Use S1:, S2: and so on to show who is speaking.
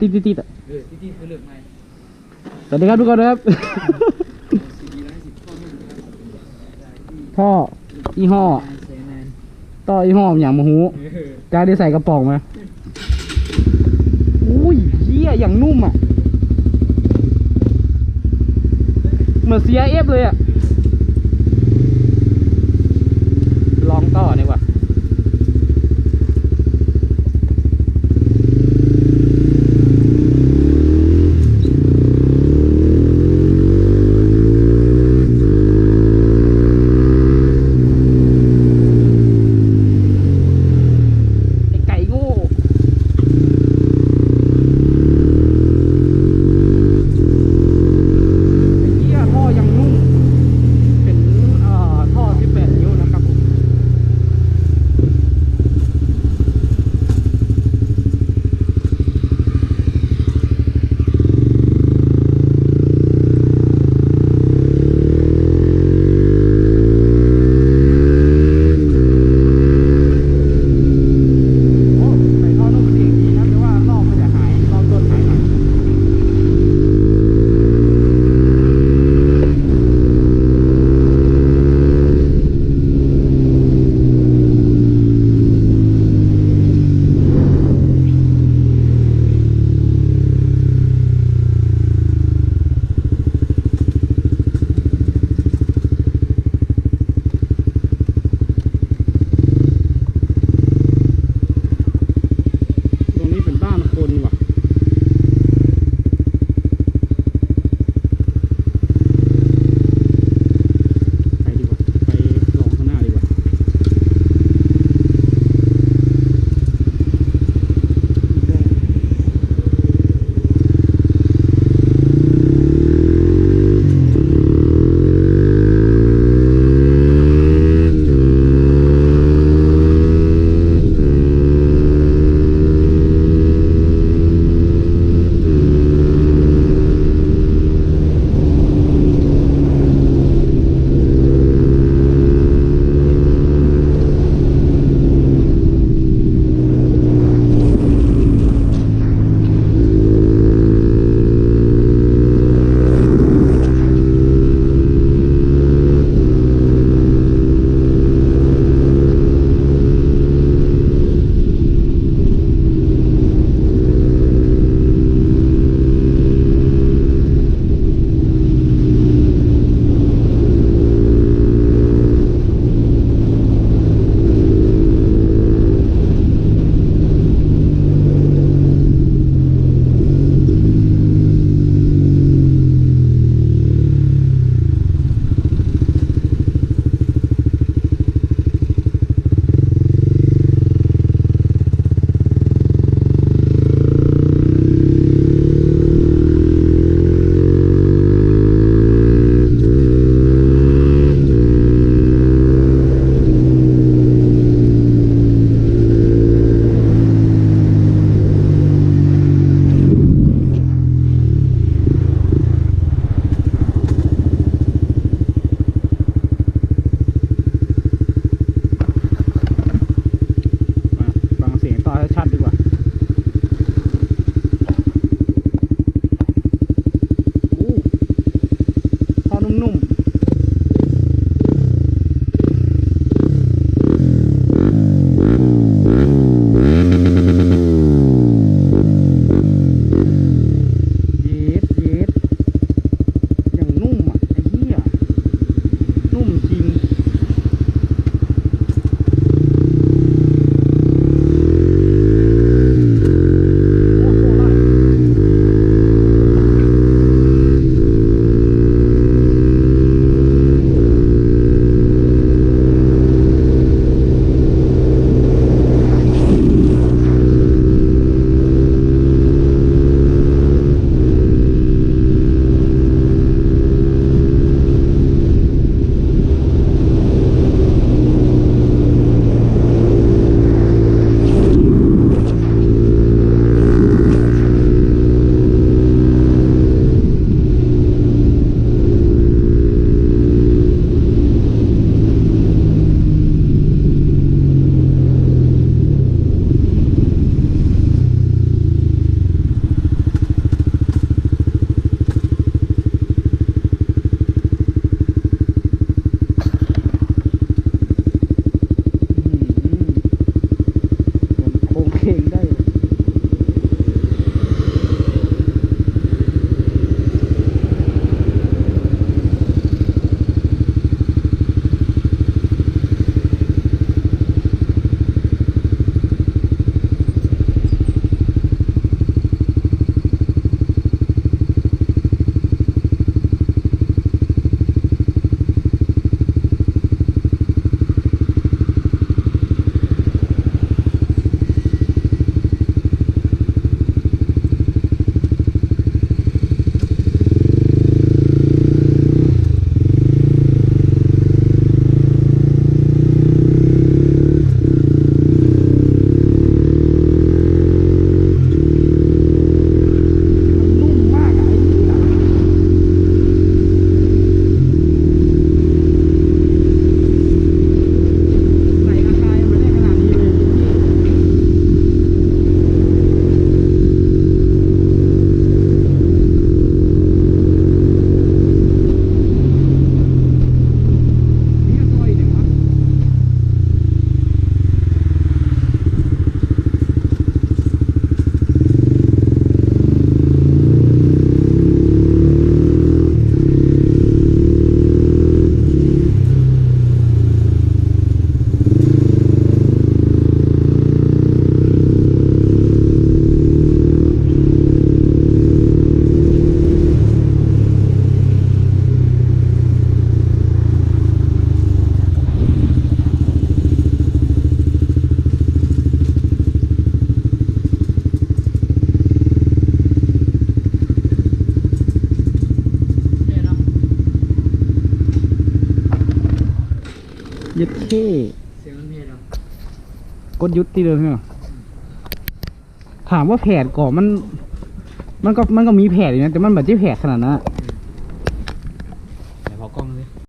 S1: ติดติดติดๆๆอะ
S2: เออที่ที่เขาเลือกไหม
S1: สวัสดีครับทุกคนนะครับ
S2: ซีดีร้อยสิบข้อไม่รู้ครับ
S1: ท่อยี่ห้อ
S2: นานใช้นาน
S1: ต่อยี่ห้ออย่างมาหู
S2: เออ
S1: จ้าได้ใส่กระป๋องมาอุ้ยเฮียอย่างนุ่มอะ เหมือน CRF เลยอะ ยึดเท่
S2: เสียงมันเพลงเหรอก
S1: ดยุดที่เดิมใช่ไหมถามว่าแผดก่อนมัน มันก็มันก็มีแผดอยู่นะแต่มันแบบที่แผดขนาดนั้นอะ
S2: เอ